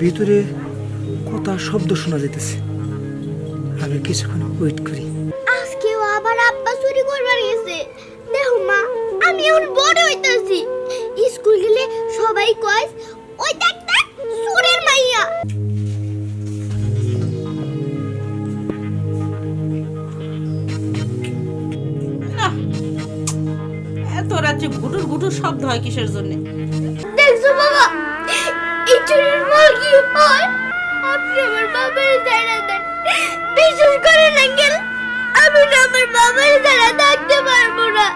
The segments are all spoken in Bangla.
ভিতরে কথা শব্দ শোনা যেতেছে আমি কিছুক্ষণ ওয়েট করি। আজকেও আবার আব্বা চুরি করবার গেছে। দেখো মা আমি এখন বড় হইতাছি। স্কুল গেলে সবাই কয় ওই দেখ দেখ সুরের মাইয়া। এত রাত্রে গুটুর গুটুর শব্দ হয় কিসের জন্য? দেখছ বাবা চুরির কি হয় আপনি আমার বাবার জানা দেন। বিশেষ করে আঙ্কেল আমি না আমার বাবার জানা থাকতে পারব না।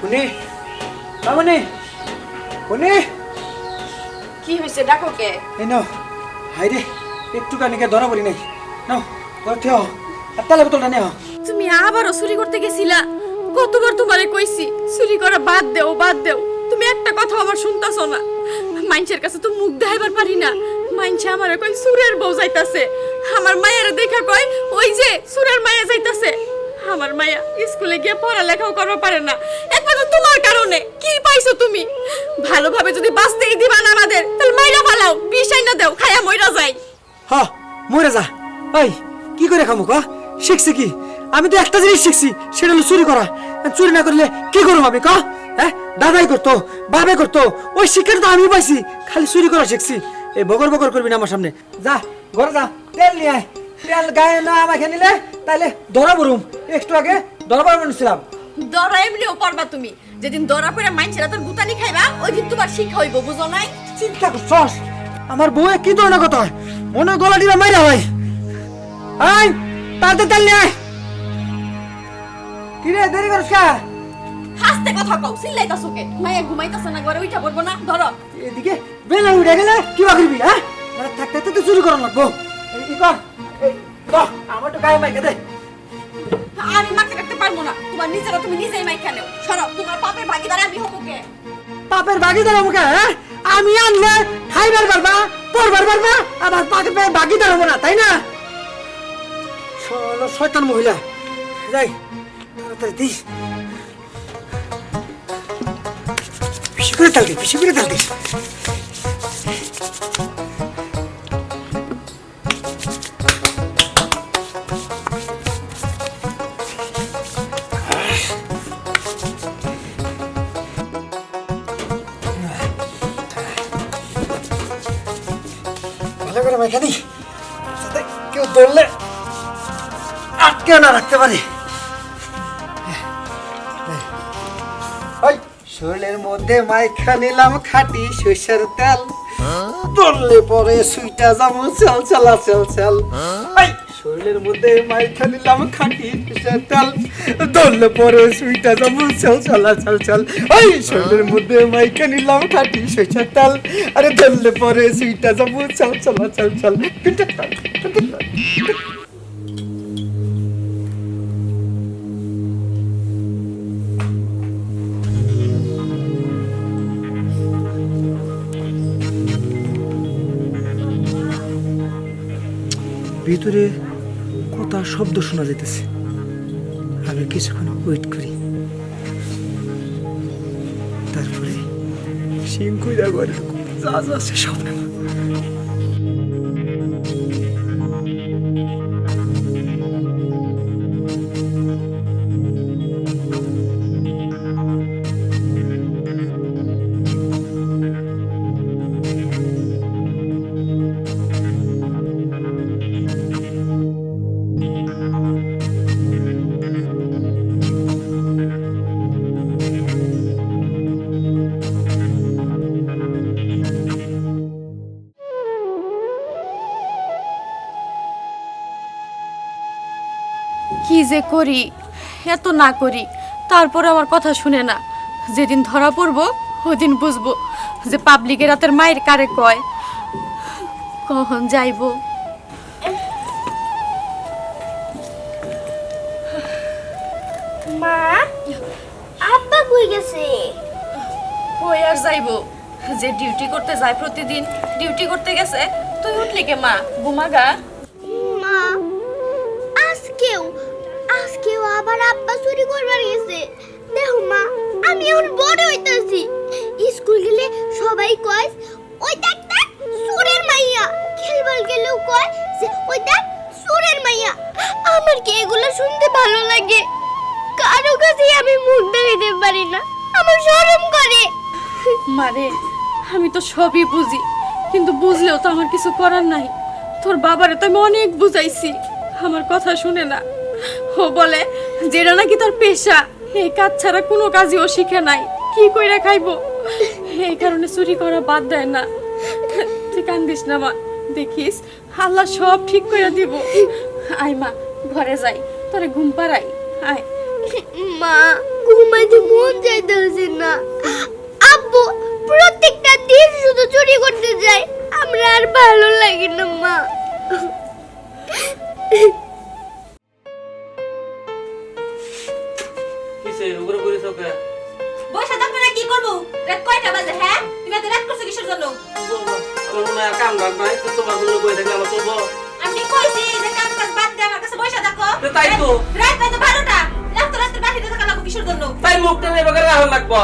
কোনে মামনি কোনে কি হয়েছে ডাকো কে? এই নাও হাই রে একটু কানিকে ধরা পড়ি নাই। নাও ধর থেও আর তালে বোতলটা নেও তুমি আবারও চুরি করতে গেছিলা। কতবার তোমারে কইছি, চুরি করা বাদ দেও বাদ দেও। তুমি একটা কথা আমার শুনতাছ না। মাইনছের কাছে তো মুখ দেখাইবার পারি না। মাইনছে আমারে কই সুরের বউ যাইতাছে। আমার মায়ের দেখা কয়, ওই যে, সুরের মায়া যাইতাছে। আমার মায়া স্কুলে গিয়ে পড়ালেখাও করতে পারে না। একমাত্র তোমার কারণে। কি পাইছো তুমি? ভালোভাবে যদি বাঁচতেই দিবা না আমাদের, তাহলে মাইরা ফালাও বিষাই না দেও, খায়া মইরা যাই। হ মরে যা। এই, কি করে খামুক শিখছি কি? আমি তো একটা জিনিস শিখছি সেটা হলো চুরি করা। চুরি না করলে কি করব আমি ক? হ্যাঁ? দাদাই করতো বাবে করতো। ওই শিক্ষাটা তো আমি পাইছি খালি চুরি করা শিখছি। এই বগর বগর করবি না আমার সামনে। যা ঘরে যা তেল নিয়ে আয়। তেল গায়ে না আমাকে নিলে তাহলে ধরা পড়ুম। একটু আগে ধরা পড়া ছিলাম। দরা এমনিও পারবা তুমি। যেদিন দরা করে মাইনছেরা তোর গুতানি খাইবা ওই দিন তোমার শিক্ষা হইব বুঝো নাই? চিন্তা করছস? আমার বউয়ে কি ধরনের কথা? মনে হয় গলা টিপা মাইরা হয় আই তাড়াতাড়ি তেল নিয়ে আয়। কি রে দেরি করিস কা? হাসতে কথা কও সিল্লাইতাছো কে? মাইয়া ঘুমাইতাছে না ঘরে উঠা পড়ব না ধরো। এদিকে বেলা উঠে গেলে কি বা করবি হ্যাঁ? মানে থাকতে তো চুরি করার লাগবো। এই কি কর এই বাহ আমার তো গায়ে মাইকে দে। আমি মাকে রাখতে পারব না। তোমার নিজেরা তুমি নিজেই মাইকা নেও। সরো তোমার পাপের ভাগিদার আমি হব কে? পাপের বাগিদার আমাকে হ্যাঁ? আমি আনলে খাইবার পারবা পড়বার পারবা আবার পাপের বাগিদার হব না তাই না? শয়তান মহিলা যাই। তাড়াতাড়ি দিস। বেশি করে তাল দিস বেশি করে তাল দিস। ভালো করে মেখে কেউ ধরলে আটকে না রাখতে পারে। শরীরের মধ্যে মাইখা নিলাম খাটি সরষের তেল। ধরলে পরে সুইটা যাব চল চলা চল চল শরীরের মধ্যে মাইখা নিলাম খাটি সরষের তেল। ধরলে পরে সুইটা যাব চল চলা চল চল ওই শরীরের মধ্যে মাইখা নিলাম খাটি সরষের তেল। আরে ধরলে পরে সুইটা যাব চল চলা চল চল ভিতরে কথা শব্দ শোনা যেতেছে। আমি কিছুক্ষণ ওয়েট করি। তারপরে সিংকুই যা যা আছে সব করি এত না করি তারপরে আমার কথা শুনে না। যেদিন ধরা পড়ব ওদিন বুঝব যে পাবলিকের রাতের মায়ের কারে কয়। কখন যাইবো? মা আব্বা কই গেছে? ওই আর যাইবো? যে ডিউটি করতে যায় প্রতিদিন ডিউটি করতে গেছে তুই উঠলি কে মা? ঘুমাগা? আবার আব্বা চুরি করবার গেছে। দেখো মা, আমি এখন বড় হইতাছি। স্কুল গেলে সবাই কয়, ওই দেখ দেখ সুরের মাইয়া। খেলবার গেলেও কয় যে, ওই দেখ সুরের মাইয়া। আমার কি এগুলো শুনতে ভালো লাগে? কারও কাছে আমি মুখ দেখাতে পারি না। আমার শরম করে। মারে আমি তো সবই বুঝি, কিন্তু বুঝলেও তো আমার কিছু করার নাই। তোর বাবারে তো আমি অনেক বুঝাইছি। আমার কথা শুনে না। ও বলে যেটা নাকি তার পেশা। এই কাজ ছাড়া কোনো কাজই ও শিখে নাই। কি কইরা খাইবো? এই কারণে চুরি করা বাদ দেয় না। তুই কান্দিস না, মা। দেখিস, আল্লাহ সব ঠিক করে দিব। আয়, মা, ঘরে যাই। তোরে ঘুম পাড়াই। আয়। মা, ঘুমাইতে মন চাইতেছে না। আব্বু, প্রত্যেকটা দিন শুধু চুরি করতে যায়। আমরা আর ভালো লাগে না, মা। রাত কয়টা বাজে হ্যাঁ? তুমি এত রাত করছ কিসের জন্য? আমার মনে হয় কাম কাজ নাই তোমার জন্য বই থাকলে আমার করব আমি কইছি যে কাম কাজ বাদ দে আমার কাছে বসে থাকো। তাই তো। রাত বাজে বারোটা। রাত রাত বাহিরে থাকা লাগবো কিসের জন্য? তাই মুখটা নেই বাগারে রাখা লাগবো।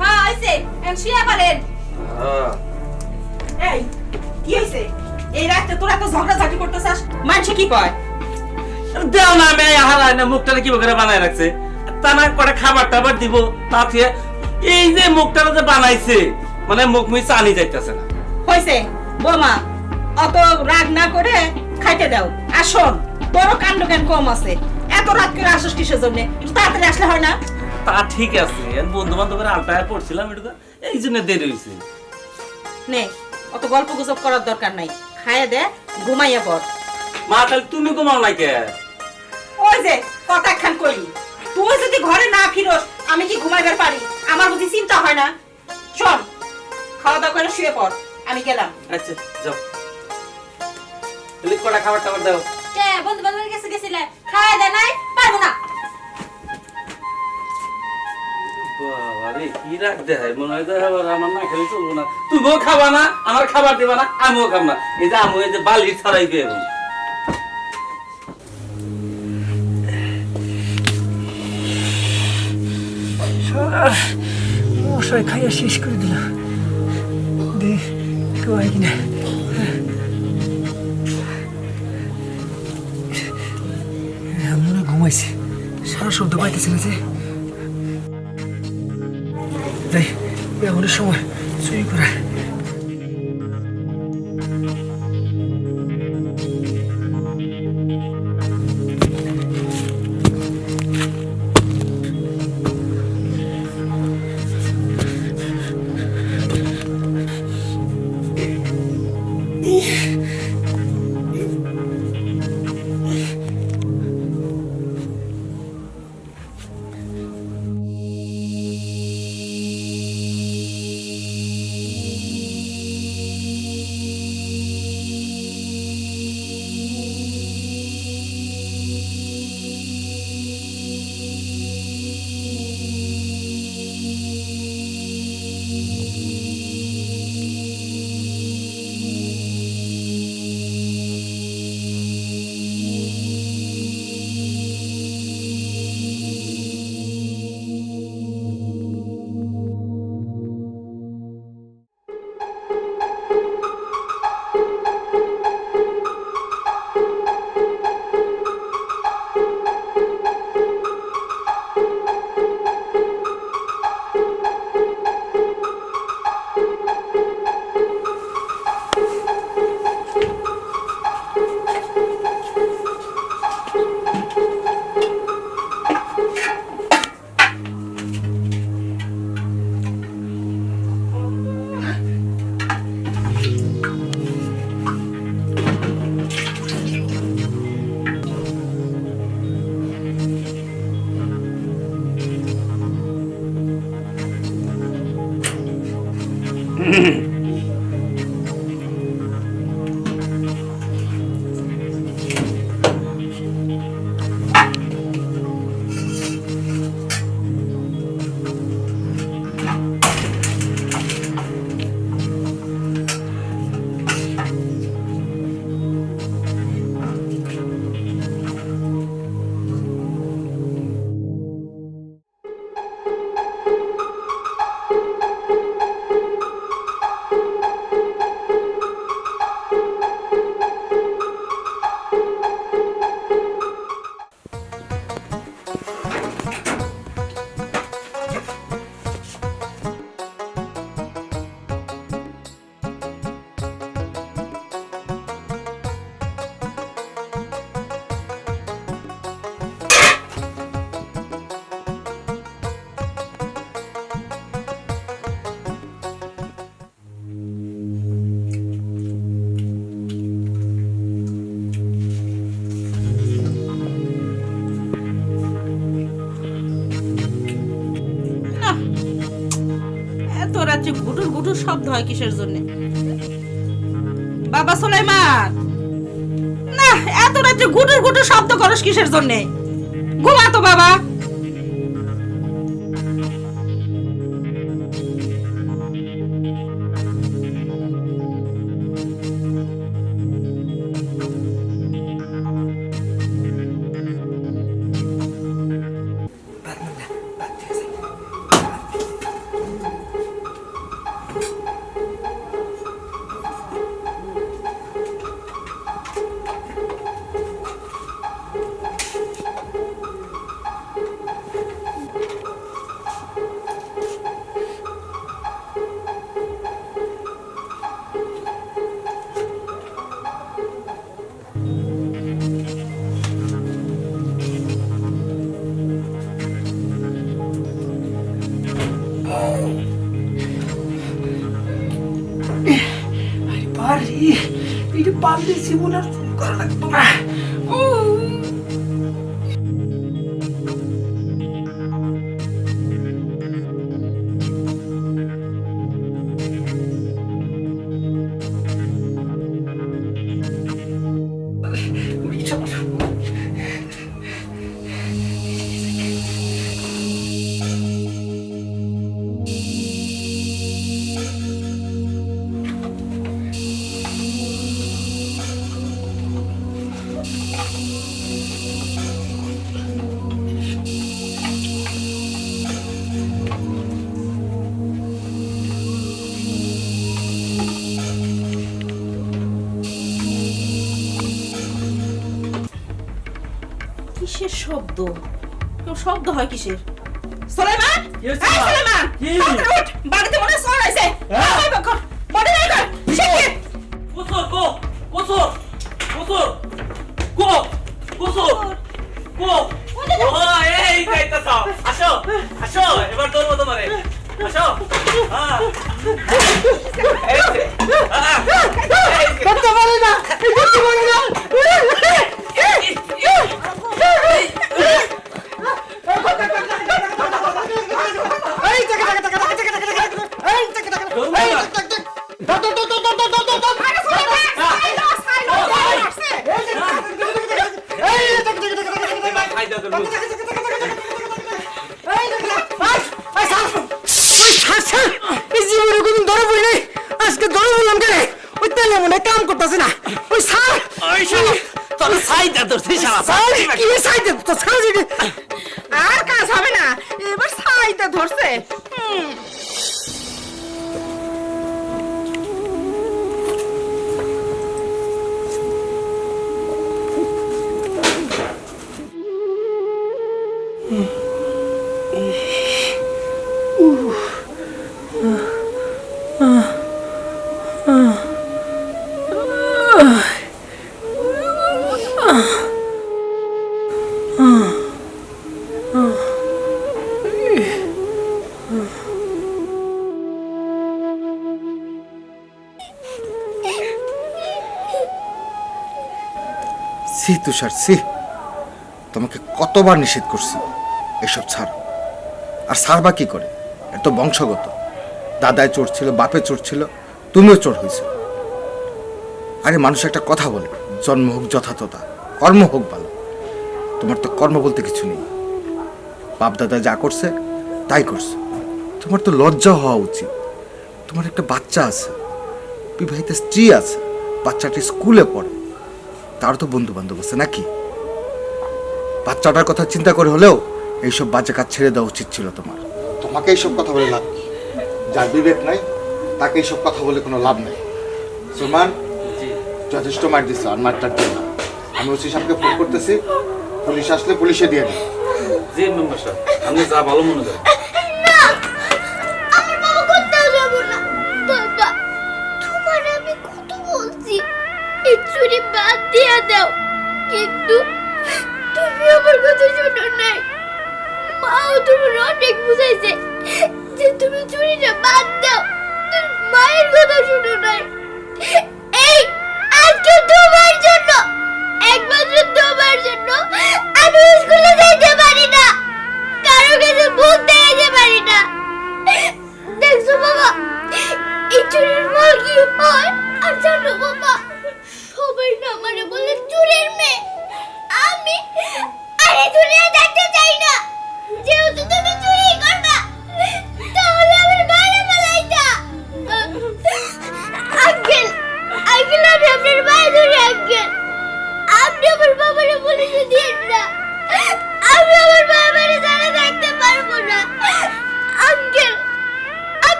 হ্যাঁ হইছে এখন শুয়ে পারেন হ্যাঁ। এই কি হইছে এই রাতে তোরা তো ঝগড়া ঝাঁটি করতেছাস মানুষে কি কয়? দেও না আমি হারাই না মুখটা কি বাগারে বানায় রাখছে? তা না করে খাবার টাবার দিব তাতে এই যে মুখটা যে বানাইছে মানে মুখ মুই চানি যাইতেছে না। হইছে বোমা অত রাগ না করে খাইতে দাও। আর শোন বড় কাণ্ড জ্ঞান কম আছে। এত রাত করে আসিস কিসের জন্য? তাড়াতাড়ি আসলে হয় না? তা ঠিক আছে বন্ধু বান্ধবের আলটায় পড়ছিলাম এটা এই জন্য দেরি হয়েছে নে অত গল্প গুজব করার দরকার নাই। খাইয়ে দে ঘুমাইয়া পড়। মা তাহলে তুমি ঘুমাও নাই কে? ওই যে কথা খান কইলি। তুই যদি ঘরে না ফিরোস আমি কি ঘুমাইবার পারি? আমার বুঝি চিন্তা হয় না। শোন খাওয়া দাওয়া করে শুয়ে পড়। আমি গেলাম। আচ্ছা যাও। তাহলে কটা খাবার টাবার দাও। কে বন্ধু বান্ধবের কাছে গেছিলে? খাওয়া দে নাই? পারব না। বাবারে কি রাখ দেয় মনে হয় আবার আমার না খেলে চলবো না। তুমিও খাবা না আমার খাবার দিবা না আমিও খাব না। এই যে আমি যে বালি ছড়াইবে এখন মশাই খাইয়া শেষ করে দিলাম দে কেউ মনে ঘুমাইছে সারা শব্দ পাইতেছে না যে যাই এমনের সময় চুরি করা শব্দ হয় কিসের জন্য? বাবা সোলাইমান! না, এত রাত্রে গুটুর গুটুর শব্দ করস কিসের জন্য? disimular su corazón. শব্দ? কেউ শব্দ হয় কিসের? এই মা? তাড়াতাড়ি উঠ বাড়িতে মনে হয় আইছে। হ্যাঁ? ওই বডি নাই কর শিগগির কুসুর কো কুসুর কুসুর কো কুসুর কো। ও এই যাইতাছ আসো আসো এবার তোমারে। আসো। হ্যাঁ। এই হ্যাঁ। করতে পারে না করতে পারে না। এই টাকা টাকা টাকা টাকা টাকা টাকা টাকা 또 사라지게. তুষার সি তোমাকে কতবার নিষেধ করছি, এসব ছাড়। আর ছাড় বা কি করে? এর তো বংশগত। দাদায় চোর ছিল, বাপে চোর ছিল, তুমিও চোর হয়েছো। আরে মানুষ একটা কথা বলে, জন্ম হোক যথার্থতা কর্ম হোক ভালো। তোমার তো কর্ম বলতে কিছু নেই। বাপ দাদা যা করছে, তাই করছে। তোমার তো লজ্জা হওয়া উচিত। তোমার একটা বাচ্চা আছে, বিবাহিত স্ত্রী আছে, বাচ্চাটি স্কুলে পড়ে। তার তো বন্ধু বান্ধব আছে নাকি? বাচ্চাটার কথা চিন্তা করে হলেও এইসব বাজে কাজ ছেড়ে দেওয়া উচিত ছিল তোমার। তোমাকে এইসব কথা বলে লাভ কি? যার বিবেক নাই তাকে এইসব কথা বলে কোনো লাভ নাই। সুলমান যথেষ্ট মার দিচ্ছে আর মারটার দিন না। আমি ওসি সাহেবকে ফোন করতেছি পুলিশ আসলে পুলিশে দিয়ে দেবে। জি মেম্বার সাহেব আপনি যা ভালো মনে করেন। বুঝাইছে যে তুমি চুরিটা বাদ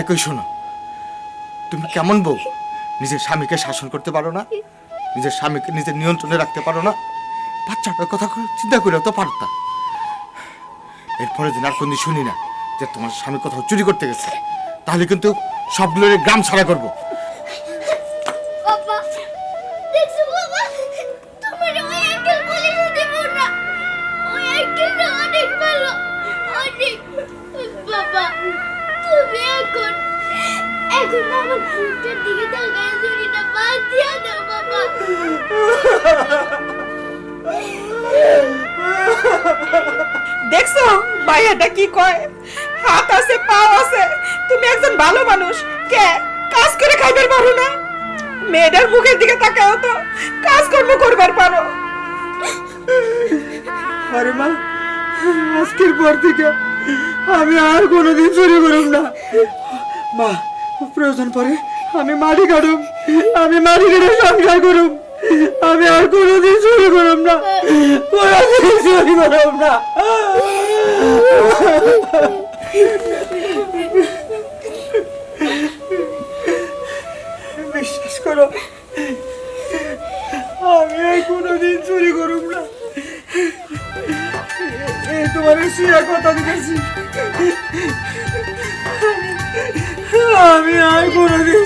আর কই শোনো। তুমি কেমন বউ? নিজের স্বামীকে শাসন করতে পারো না? নিজের স্বামীকে নিজের নিয়ন্ত্রণে রাখতে পারো না? বাচ্চাটার কথা চিন্তা করে তো পারতা। এরপরে দিন আর কোনদিন শুনি না যে তোমার স্বামীর কোথাও চুরি করতে গেছে। তাহলে কিন্তু সবগুলোর গ্রাম ছাড়া করব। ভাইয়াটা কি কয়? হাত আছে পা আছে। তুমি একজন ভালো মানুষ। কে? কাজ করে খাইবার পারো না? মেয়েটার মুখের দিকে তাকাও তো। কাজকর্ম করবার পারো। আরে মা, আজকের পর থেকে আমি আর কোনোদিন চুরি করুম না। মা, প্রয়োজন পরে আমি মাটি কাটুম, আমি মাটি কেটে সংসার করুম। আমি আর কোনোদিন চুরি করুম না। কোনোদিন চুরি করুম না। বিশ্বাস করো আমি কোনোদিন চুরি করুম না। তোমার শিয়া কথা দিতেছি। আমি আর কোনোদিন